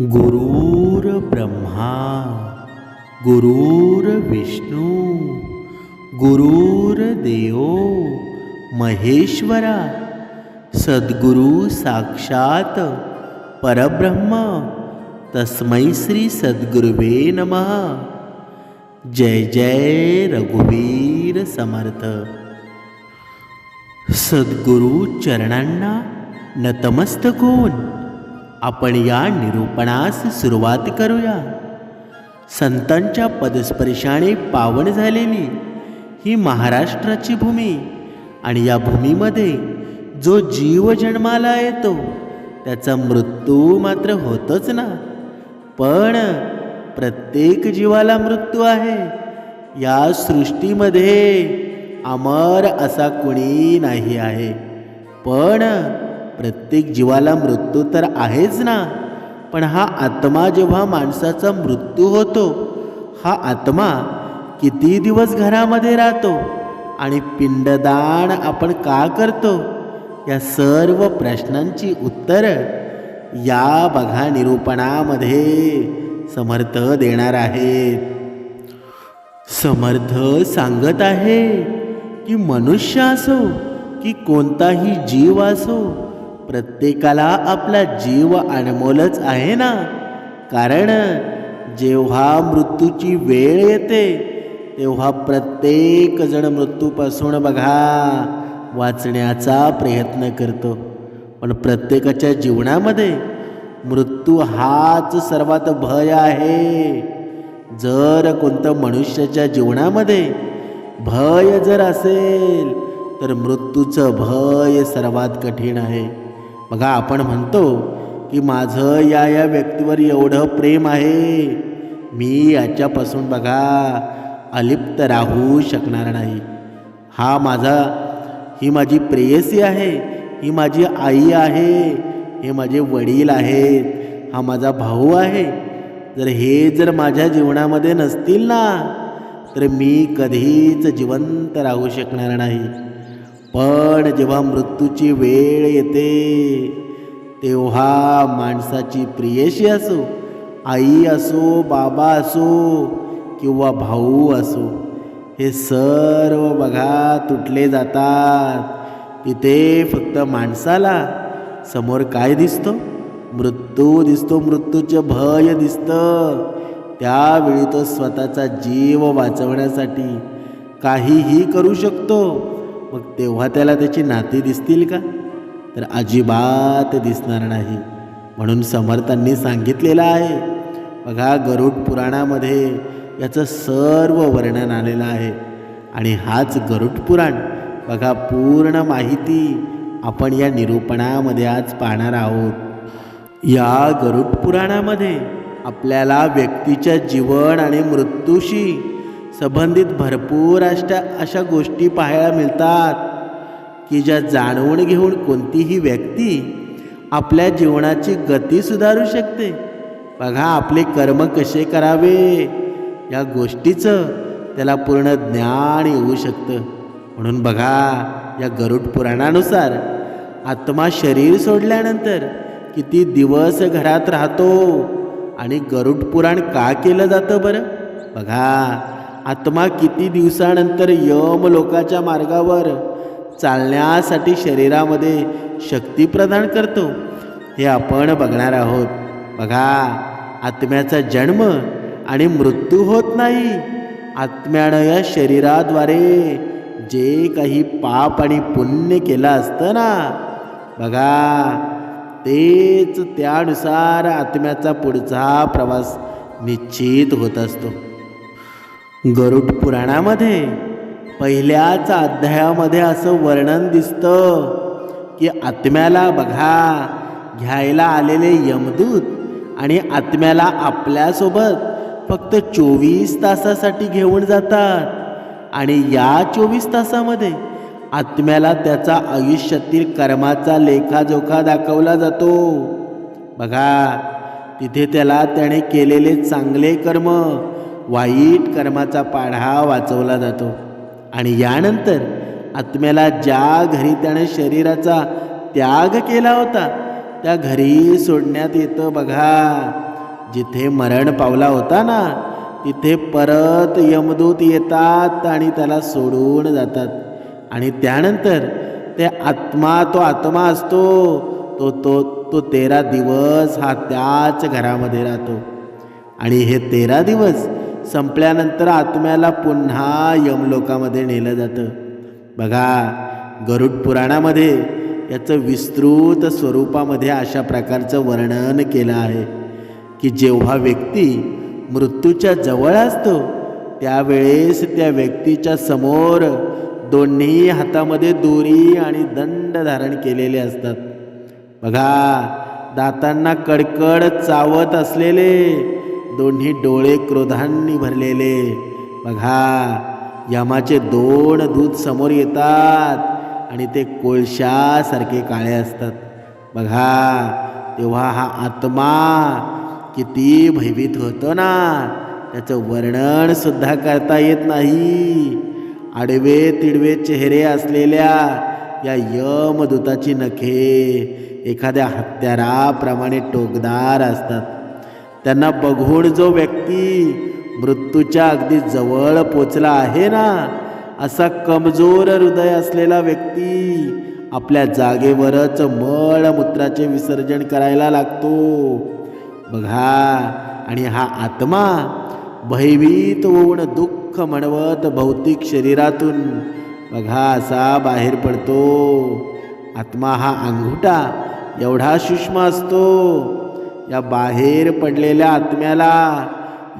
गुरुर ब्रह्मा गुरुर विष्णू गुरुर देव महेश्वरा सद्गुरु साक्षात परब्रह्म तस्मै श्री सद्गुरुवे नमः। जय जय रघुवीर समर्थ। सद्गुरु चरणांना नतमस्तक होऊन आपण या निरूपणास सुरुवात करूया. संतांच्या पदस्पर्शाने पावन झालेली ही महाराष्ट्राची भूमी आणि या भूमीमध्ये जो जीव जन्माला येतो त्याचा मृत्यू मात्र होतच ना. पण प्रत्येक जीवाला मृत्यू आहे. या सृष्टीमध्ये अमर असा कुणी नाही आहे. पण प्रत्येक जीवाला मृत्यू तर आहेच ना. पण हा आत्मा जेव्हा माणसाचा मृत्यू होतो हा आत्मा किती दिवस घरामध्ये राहतो आणि पिंडदान आपण का करतो या सर्व प्रश्नांची उत्तरं या बघा निरूपणामध्ये समर्थ देणार आहेत. समर्थ सांगत आहे की मनुष्य असो की कोणताही जीव असो प्रत्येकाला आपला जीव अनमोलच आहे ना? कारण जेव्हा मृत्यूची वेळ येते तेव्हा प्रत्येकजण मृत्यूपासून बघा वाचण्याचा प्रयत्न करतो. पण प्रत्येकाच्या जीवनामध्ये मृत्यू हाच सर्वात भय आहे. जर कोणतं मनुष्याच्या जीवनामध्ये भय जर असेल तर मृत्यूचं भय सर्वात कठीण आहे. बघा आपण म्हणतो की माझं या या व्यक्तीवर एवढं प्रेम आहे. मी याच्यापासून बघा अलिप्त राहू शकणार नाही. हा माझा ही माझी प्रेयसी आहे ही माझी आई आहे हे माझे वडील आहेत हा माझा भाऊ आहे. जर हे जर माझ्या जीवनामध्ये नसतील ना तर मी कधीच जिवंत राहू शकणार नाही. पण जेव्हा मृत्यूची वेळ येते तेव्हा माणसाची प्रियशी असो आई असो बाबा असो किंवा भाऊ असो हे सर्व बघा तुटले जातात. तिथे फक्त माणसाला समोर काय दिसतो? मृत्यू दिसतो मृत्यूचं भय दिसतं. त्यावेळी तो स्वतःचा जीव वाचवण्यासाठी काहीही करू शकतो. मग तेव्हा त्याला त्याची नाती दिसतील का? तर अजिबात दिसणार नाही. म्हणून समर्थांनी सांगितलेलं आहे. बघा गरुड पुराणामध्ये याचं सर्व वर्णन आलेलं आहे. आणि हाच गरुड पुराण. बघा पूर्ण माहिती आपण या निरूपणामध्ये आज पाहणार आहोत. या गरुड पुराणामध्ये आपल्याला व्यक्तीच्या जीवन आणि मृत्यूशी संबंधित भरपूर अशा अशा गोष्टी पाहायला मिळतात की ज्या जाणवून घेऊन कोणतीही व्यक्ती आपल्या जीवनाची गती सुधारू शकते. बघा आपले कर्म कसे करावे? या गोष्टीचं त्याला पूर्ण ज्ञान येऊ शकतं. म्हणून बघा या गरुड पुराणानुसार आत्मा शरीर सोडल्यानंतर किती दिवस घरात राहतो आणि गरुड पुराण का केलं जातं बरं? बघा आत्मा किती दिवसानंतर यम लोकाच्या मार्गावर चालण्यासाठी शरीरामध्ये शक्ती प्रदान करतो हे आपण बघणार आहोत. बघा आत्म्याचा जन्म आणि मृत्यू होत नाही. आत्म्यानं या शरीराद्वारे जे काही पाप आणि पुण्य केलं असतं ना बघा तेच त्यानुसार आत्म्याचा पुढचा प्रवास निश्चित होत असतो. गरुड पुराणामध्ये पहिल्याच अध्यायामध्ये असं वर्णन दिसतं की आत्म्याला बघा घ्यायला आलेले यमदूत आणि आत्म्याला आपल्यासोबत फक्त चोवीस तासासाठी घेऊन जातात. आणि या चोवीस तासामध्ये आत्म्याला त्याचा आयुष्यातील कर्माचा लेखाजोखा दाखवला जातो. बघा तिथे त्याला त्याने केलेले चांगले कर्म वाईट कर्माचा पाढा वाचवला जातो. आणि यानंतर आत्म्याला ज्या घरी त्याने शरीराचा त्याग केला होता त्या घरी सोडण्यात येतं बघा. जिथे मरण पावला होता ना तिथे परत यमदूत येतात आणि त्याला सोडून जातात. आणि त्यानंतर ते आत्मा तो आत्मा असतो तो तो तो तेरा दिवस हा त्याच घरामध्ये राहतो. आणि हे तेरा दिवस संपल्यानंतर आत्म्याला पुन्हा यमलोकामध्ये नेलं जातं. बघा गरुड पुराणामध्ये याचं विस्तृत स्वरूपामध्ये अशा प्रकारचं वर्णन केलं आहे की जेव्हा व्यक्ती मृत्यूच्या जवळ असतो त्यावेळेस त्या व्यक्तीच्या समोर दोन्ही हातामध्ये दोरी आणि दंड धारण केलेले असतात. बघा दातांना कडकड चावत असलेले दोन्ही डोळे क्रोधांनी भरलेले. बघा यमाचे दोन दूध समोर येतात आणि ते कोळशासारखे काळे असतात. बघा तेव्हा हा आत्मा किती भयभीत होतो ना? त्याचं वर्णनसुद्धा करता येत नाही. आडवे तिडवे चेहरे असलेल्या या यमदूताची नखे एखाद्या हत्याराप्रमाणे टोकदार असतात. त्यांना बघून जो व्यक्ती मृत्यूच्या अगदी जवळ पोचला आहे ना असा कमजोर हृदय असलेला व्यक्ती आपल्या जागेवरच मळमूत्राचे विसर्जन करायला लागतो. बघा आणि हा आत्मा भयभीत होऊन दुःख म्हणवत भौतिक शरीरातून बघा असा बाहेर पडतो. आत्मा हा अंगुठा एवढा सूक्ष्म असतो या बाहेर पडलेल्या आत्म्याला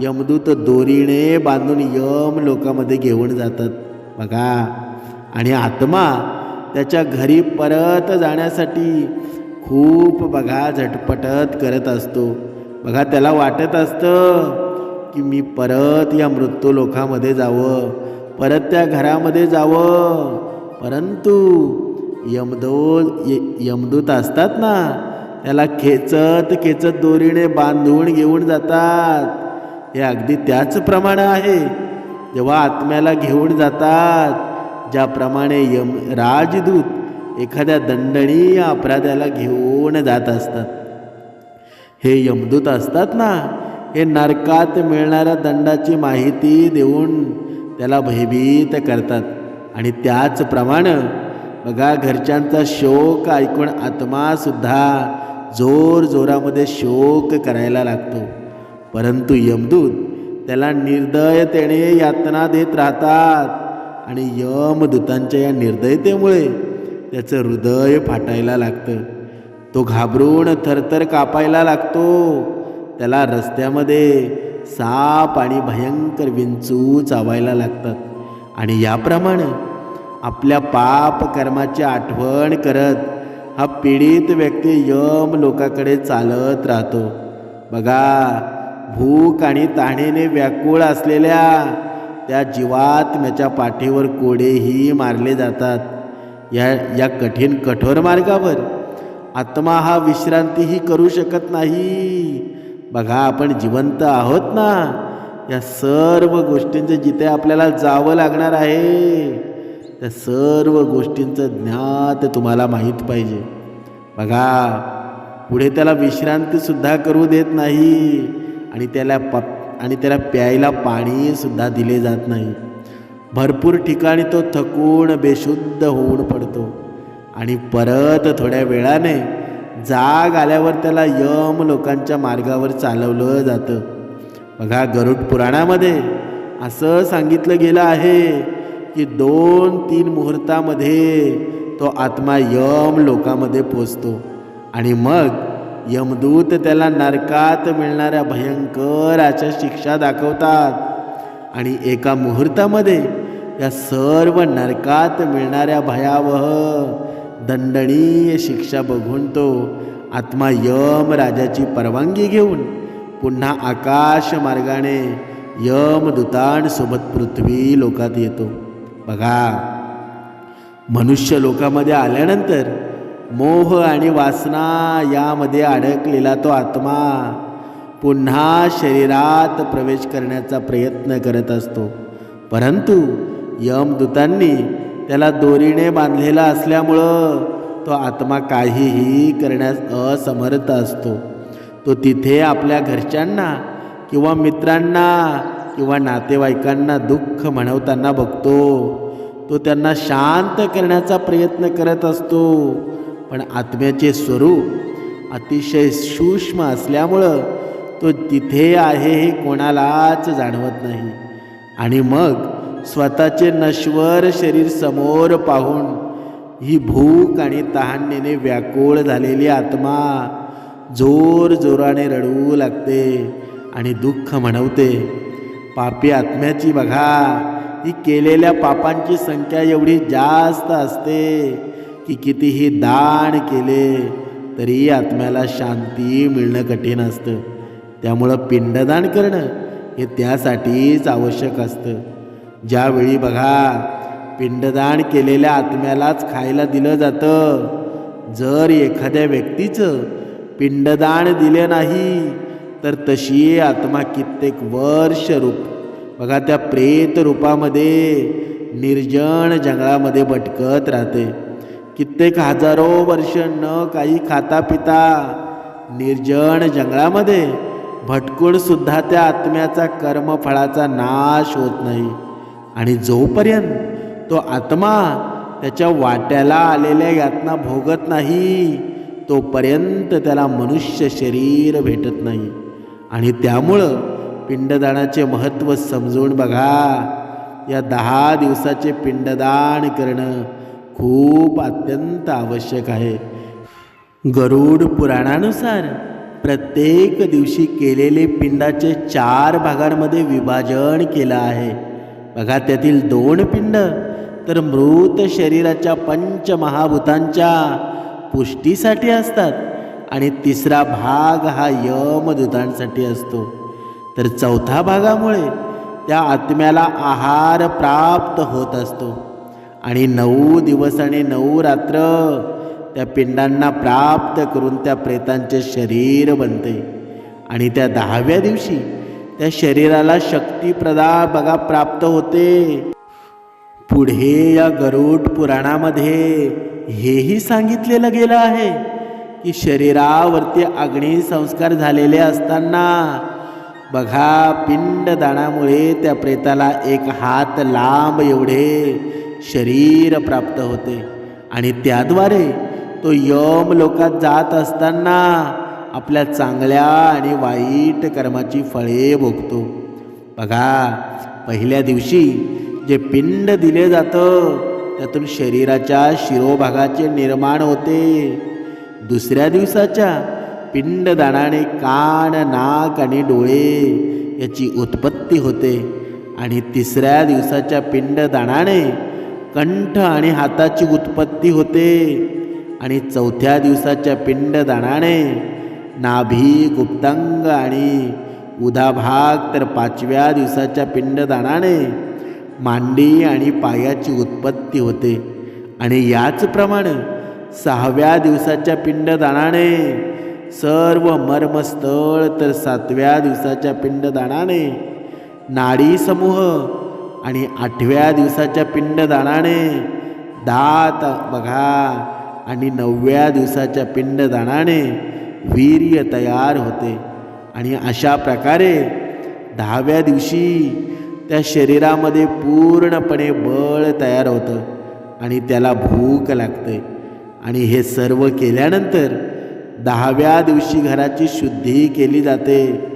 यमदूत दोरीने बांधून यम लोकामध्ये घेऊन जातात. बघा. आणि आत्मा त्याच्या घरी परत जाण्यासाठी खूप बघा झटपटत करत असतो. बघा त्याला वाटत असतं की मी परत या मृत्यू लोकामध्ये जावं परत त्या घरामध्ये जावं. परंतु यमदो य यमदूत असतात ना त्याला खेचत खेचत दोरीने बांधून घेऊन जातात. हे अगदी त्याचप्रमाणे आहे. जेव्हा आत्म्याला घेऊन जातात ज्याप्रमाणे यम राजदूत एखाद्या दंडनीय अपराध्याला घेऊन जात असतात. हे यमदूत असतात ना? हे नरकात मिळणाऱ्या दंडाची माहिती देऊन त्याला भयभीत करतात. आणि त्याचप्रमाणे बघा घरच्यांचा शोक ऐकून आत्मासुद्धा जोर जोरामध्ये शोक करायला लागतो. परंतु यमदूत त्याला निर्दयतेने यातना देत राहतात आणि यमदूतांच्या या निर्दयतेमुळे त्याचं हृदय फाटायला लागतं. तो घाबरून थरथर कापायला लागतो. त्याला रस्त्यामध्ये साप आणि भयंकर विंचू चावायला लागतात. आणि याप्रमाणे आपल्या पाप कर्माची आठवण करत हा पीडित व्यक्ती यम लोकाकडे चालत राहतो. बघा भूक आणि ताणेने व्याकुळ असलेल्या त्या जीवात्म्याच्या पाठीवर कोडेही मारले जातात. या या कठीण कठोर मार्गावर आत्मा हा विश्रांतीही करू शकत नाही. बघा आपण जिवंत आहोत ना? या सर्व गोष्टींचं जिथे आपल्याला जावं लागणार आहे. त्या सर्व गोष्टींचं ज्ञात तुम्हाला माहीत पाहिजे. बघा पुढे त्याला विश्रांतीसुद्धा करू देत नाही आणि त्याला प आणि त्याला प्यायला पाणीसुद्धा दिले जात नाही. भरपूर ठिकाणी तो थकून बेशुद्ध होऊन पडतो. आणि परत थोड्या वेळाने जाग आल्यावर त्याला यम लोकांच्या मार्गावर चालवलं जातं. बघा गरुड पुराणामध्ये असं सांगितलं गेलं आहे की दोन तीन मुहूर्तामध्ये तो आत्मा यम लोकामध्ये पोचतो. आणि मग यमदूत त्याला नरकात मिळणाऱ्या भयंकराच्या शिक्षा दाखवतात. आणि एका मुहूर्तामध्ये या सर्व नरकात मिळणाऱ्या भयावह दंडनीय शिक्षा बघून तो आत्मा यम राजाची परवानगी घेऊन पुन्हा आकाश मार्गाने यमदूतांसोबत पृथ्वी लोकात येतो. बघा. मनुष्य लोकामध्ये आल्यानंतर मोह आणि वासना यामध्ये अडकलेला तो आत्मा पुन्हा शरीरात प्रवेश करण्याचा प्रयत्न करत असतो. परंतु यमदूतांनी त्याला दोरीने बांधलेला असल्यामुळं तो आत्मा काहीही करण्यास असमर्थ असतो. तो तिथे आपल्या घरच्यांना किंवा मित्रांना किंवा नातेवाईकांना दुःख म्हणवताना बघतो तो त्यांना शांत करण्याचा प्रयत्न करत असतो. पण आत्म्याचे स्वरूप अतिशय सूक्ष्म असल्यामुळं तो तिथे आहे हे कोणालाच जाणवत नाही. आणि मग स्वतःचे नश्वर शरीर समोर पाहून ही भूक आणि तहानेने व्याकुळ झालेली आत्मा जोर जोराने रडू लागते आणि दुःख म्हणवते. पापी आत्म्याची बघा. ही केलेल्या पापांची संख्या एवढी जास्त असते की कितीही दान केले तरी आत्म्याला शांती मिळणं कठीण असतं. त्यामुळं पिंडदान करणं हे त्यासाठीच आवश्यक असतं. ज्यावेळी बघा पिंडदान केलेल्या आत्म्यालाच खायला दिलं जातं. जर एखाद्या व्यक्तीचं पिंडदान दिले नाही तर तशी आत्मा कित्येक वर्ष रूप. बघा त्या प्रेत रूपामध्ये निर्जन जंगलामध्ये भटकत राहते. कित्येक हजारो वर्ष न काही खाता पिता निर्जन जंगलामध्ये भटकून सुद्धा त्या आत्म्याचा कर्मफळाचा नाश होत नाही. आणि जोपर्यंत तो आत्मा त्याच्या वाट्याला आलेल्या यातना भोगत नाही तोपर्यंत त्याला मनुष्य शरीर भेटत नाही. आणि त्यामुळं पिंडदानाचे महत्त्व समजून बघा. या दहा दिवसाचे पिंडदान करणं खूप अत्यंत आवश्यक आहे. गरुड पुराणानुसार प्रत्येक दिवशी केलेले पिंडाचे चार भागांमध्ये विभाजन केलं आहे. बघा त्यातील दोन पिंड तर मृत शरीराच्या पंचमहाभूतांच्या पुष्टीसाठी असतात. आणि तिसरा भाग हा यमदूतांसाठी असतो. तर चौथा भागामुळे त्या आत्म्याला आहार प्राप्त होत असतो. आणि नऊ दिवस आणि नऊ रात्र त्या पिंडांना प्राप्त करून त्या प्रेतांचे शरीर बनते. आणि त्या दहाव्या दिवशी त्या शरीराला शक्तिप्रदा बघा प्राप्त होते. पुढे या गरुड पुराणामध्ये हेही सांगितलेलं गेलं आहे. की शरीरावरती अग्निसंस्कार झालेले असताना बघा पिंडदानामुळे त्या प्रेताला एक हात लांब एवढे शरीर प्राप्त होते. आणि त्याद्वारे तो यम लोकात जात असताना आपल्या चांगल्या आणि वाईट कर्माची फळे भोगतो. बघा पहिल्या दिवशी जे पिंड दिले जातं त्यातून शरीराच्या शिरोभागाचे निर्माण होते. दुसऱ्या दिवसाच्या पिंडदानाने कान नाक आणि डोळे याची उत्पत्ती होते. आणि तिसऱ्या दिवसाच्या पिंडदानाने कंठ आणि हाताची उत्पत्ती होते. आणि चौथ्या दिवसाच्या पिंडदानाने नाभी गुप्तांग आणि उदा भाग तर पाचव्या दिवसाच्या पिंडदानाने मांडी आणि पायाची उत्पत्ती होते. आणि याचप्रमाणे सहाव्या दिवसाच्या पिंडदानाने. सर्व मर्मस्थळ तर सातव्या दिवसाच्या पिंडदानाने. नाडी समूह आणि आठव्या दिवसाच्या पिंडदानाने. दात बघा आणि नवव्या दिवसाच्या पिंडदानाने वीर्य तयार होते. आणि अशा प्रकारे दहाव्या दिवशी त्या शरीरामध्ये पूर्णपणे बळ तयार होतं आणि त्याला भूक लागते. आणि हे सर्व केल्यानंतर दहाव्या दिवशी घराची शुद्धी केली जाते.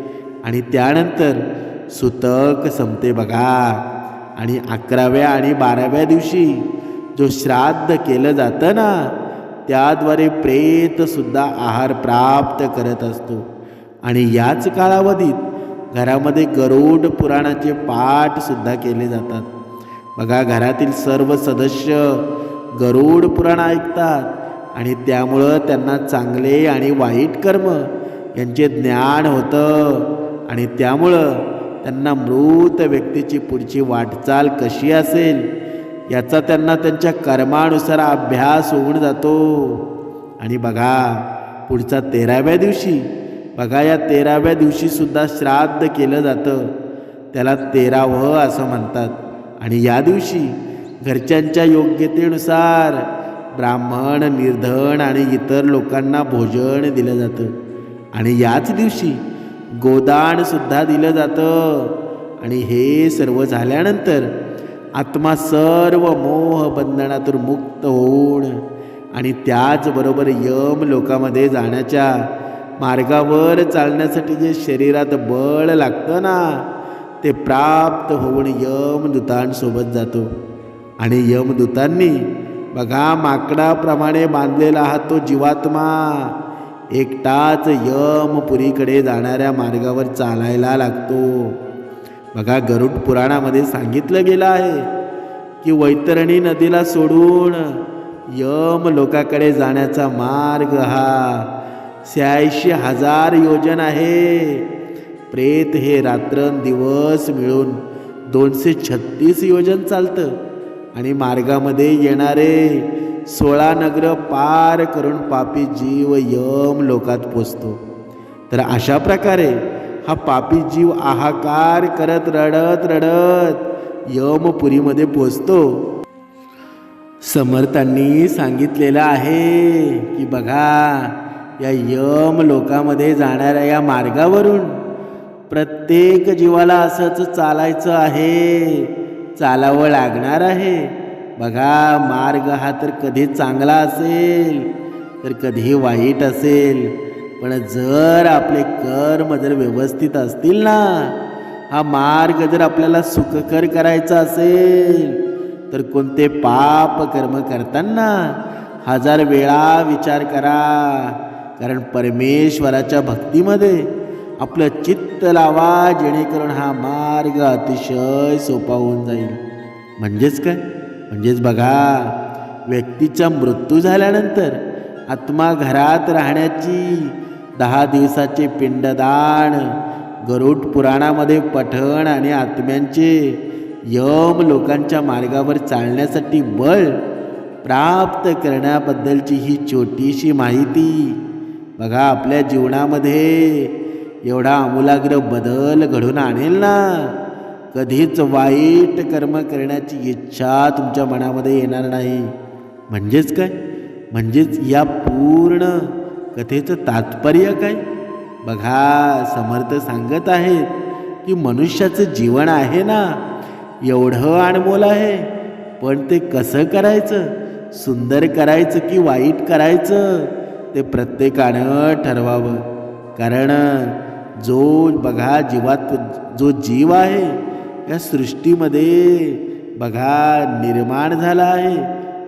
आणि त्यानंतर सुतक संपते बघा. आणि अकराव्या आणि बाराव्या दिवशी जो श्राद्ध केलं जातं ना त्याद्वारे प्रेतसुद्धा आहार प्राप्त करत असतो. आणि याच कालावधीत घरामध्ये गरुड पुराणाचे पाठसुद्धा केले जातात. बघा घरातील सर्व सदस्य गरुड पुराण ऐकतात आणि त्यामुळं त्यांना चांगले आणि वाईट कर्म यांचे ज्ञान होतं. आणि त्यामुळं त्यांना मृत व्यक्तीची पुढची वाटचाल कशी असेल याचा त्यांना त्यांच्या कर्मानुसार अभ्यास होऊन जातो. आणि बघा पुढचा तेराव्या दिवशी बघा या तेराव्या दिवशीसुद्धा श्राद्ध केलं जातं. त्याला तेरावं असं म्हणतात. आणि या दिवशी घरच्यांच्या योग्यतेनुसार ब्राह्मण निर्धन आणि इतर लोकांना भोजन दिलं जातं. आणि याच दिवशी गोदानसुद्धा दिलं जातं. आणि हे सर्व झाल्यानंतर आत्मा सर्व मोह बंधनातून मुक्त होऊन आणि त्याचबरोबर यम लोकामध्ये जाण्याच्या मार्गावर चालण्यासाठी जे शरीरात बळ लागतं ना ते प्राप्त होऊन यमदूतांसोबत जातो. आणि यमदूतांनी बघा माकडाप्रमाणे बांधलेला हा तो जीवात्मा एकटाच यमपुरीकडे जाणाऱ्या मार्गावर चालायला लागतो. बघा गरुड पुराणामध्ये सांगितलं गेलं आहे की वैतरणी नदीला सोडून यम लोकाकडे जाण्याचा मार्ग हा शहाऐंशी हजार योजन आहे. प्रेत हे रात्रंदिवस मिळून दोनशे छत्तीस योजन चालतं. आणि मार्गामध्ये येणारे सोळा नगर पार करून पापी जीव यम लोकात पोचतो. तर अशा प्रकारे हा पापी जीव आहाकार करत रडत रडत यमपुरीमध्ये पोचतो. समर्थांनी सांगितलेलं आहे की बघा या यम लोकामध्ये जाणाऱ्या या मार्गावरून प्रत्येक जीवाला असंच चालायचं आहे. चालावं लागणार आहे. बघा मार्ग हा तर कधी चांगला असेल तर कधी वाईट असेल. पण जर आपले कर्म जर व्यवस्थित असतील ना हा मार्ग जर आपल्याला सुखकर करायचा असेल तर कोणते पाप कर्म करताना हजार वेळा विचार करा. कारण परमेश्वराच्या भक्तीमध्ये आपलं चित्त लावा जेणेकरून हा मार्ग अतिशय सोपा होऊन जाईल. म्हणजेच काय? म्हणजेच बघा व्यक्तीचा मृत्यू झाल्यानंतर आत्मा घरात राहण्याची दहा दिवसाचे पिंडदान गरुड पुराणामध्ये पठण आणि आत्म्यांचे यम लोकांच्या मार्गावर चालण्यासाठी बळ प्राप्त करण्याबद्दलची ही छोटीशी माहिती बघा आपल्या जीवनामध्ये. एवढा आमूलाग्र बदल घडून आणेल ना. कधीच वाईट कर्म करण्याची इच्छा तुमच्या मनामध्ये येणार नाही. म्हणजेच काय? म्हणजेच या पूर्ण कथेचं तात्पर्य काय? बघा समर्थ सांगत आहेत की मनुष्याचं जीवन आहे ना. एवढं अनमोल आहे. पण ते कसं करायचं? सुंदर करायचं की वाईट करायचं? ते प्रत्येकानं ठरवावं. कारण जो बघा जीवात जो जीव आहे या सृष्टीमध्ये बघा निर्माण झाला आहे.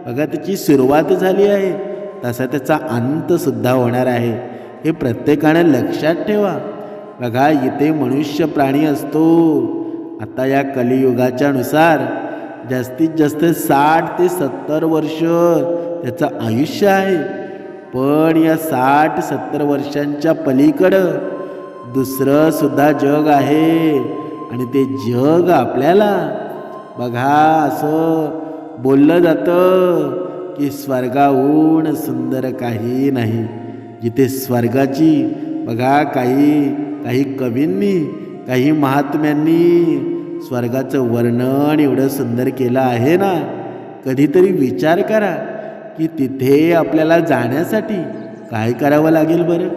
बघा त्याची सुरुवात झाली आहे. तसा त्याचा अंतसुद्धा होणार आहे. हे प्रत्येकानं लक्षात ठेवा. बघा इथे मनुष्य प्राणी असतो. आता या कलियुगाच्या नुसार जास्तीत जास्त साठ ते सत्तर वर्ष त्याचं आयुष्य आहे. पण या साठ सत्तर वर्षांच्या पलीकडं दुसरं सुद्धा जग आहे. आणि ते जग आपल्याला. बघा असं बोललं जातं की स्वर्गाहून सुंदर काही नाही. जिथे स्वर्गाची बघा काही काही कवींनी काही महात्म्यांनी स्वर्गाचं वर्णन एवढं सुंदर केलं आहे ना? कधीतरी विचार करा की तिथे आपल्याला जाण्यासाठी काय करावं लागेल बरं?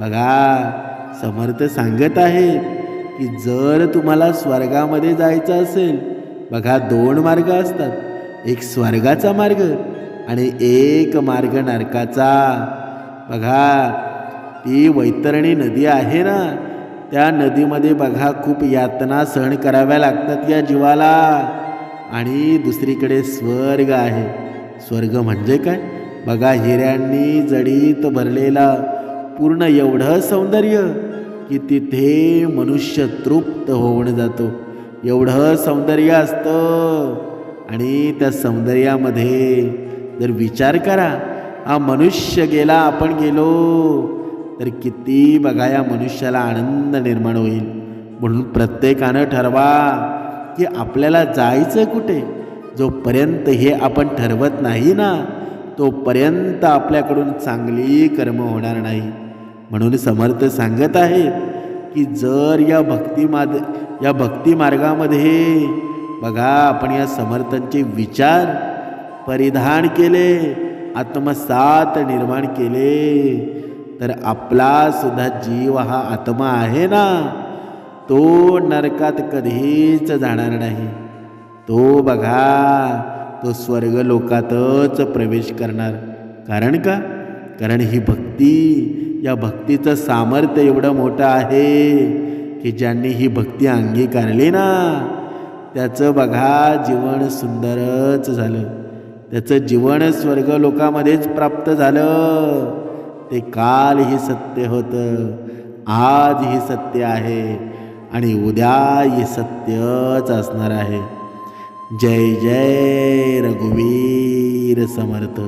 बघा समर्थ सांगत आहेत की जर तुम्हाला स्वर्गामध्ये जायचं असेल बघा दोन मार्ग असतात. एक स्वर्गाचा मार्ग आणि एक मार्ग नरकाचा. बघा ती वैतरणी नदी आहे ना त्या नदीमध्ये बघा खूप यातना सहन कराव्या लागतात या जीवाला. आणि दुसरीकडे स्वर्ग आहे. स्वर्ग म्हणजे काय? बघा हिऱ्यांनी जडीत भरलेला पूर्ण एवढं सौंदर्य की तिथे मनुष्य तृप्त होऊन जातो. एवढं सौंदर्य असतं. आणि त्या सौंदर्यामध्ये जर विचार करा हा मनुष्य गेला आपण गेलो तर किती बघा या मनुष्याला आनंद निर्माण होईल. म्हणून प्रत्येकानं ठरवा की आपल्याला जायचं कुठे? जोपर्यंत हे आपण ठरवत नाही ना तोपर्यंत आपल्याकडून चांगली कर्म होणार नाही. म्हणून समर्थ सांगत आहेत की जर या भक्तीमाद या भक्ती मार्गामध्ये बघा आपण या समर्थांचे विचार परिधान केले आत्मसात निर्माण केले तर आपला सुद्धा जीव हा आत्मा आहे ना? तो नरकात कधीच जाणार नाही. तो बघा तो स्वर्ग लोकातच प्रवेश करणार. कारण का? कारण ही भक्ती या भक्तीचं सामर्थ्य एवढं मोठं आहे की ज्यांनी ही भक्ती अंगीकारली ना त्याचं बघा जीवन सुंदरच झालं. त्याचं जीवन स्वर्ग लोकामध्येच प्राप्त झालं. ते काल ही सत्य होतं आज ही सत्य आहे आणि उद्या ही सत्यच असणार आहे. जय जय रघुवीर समर्थ.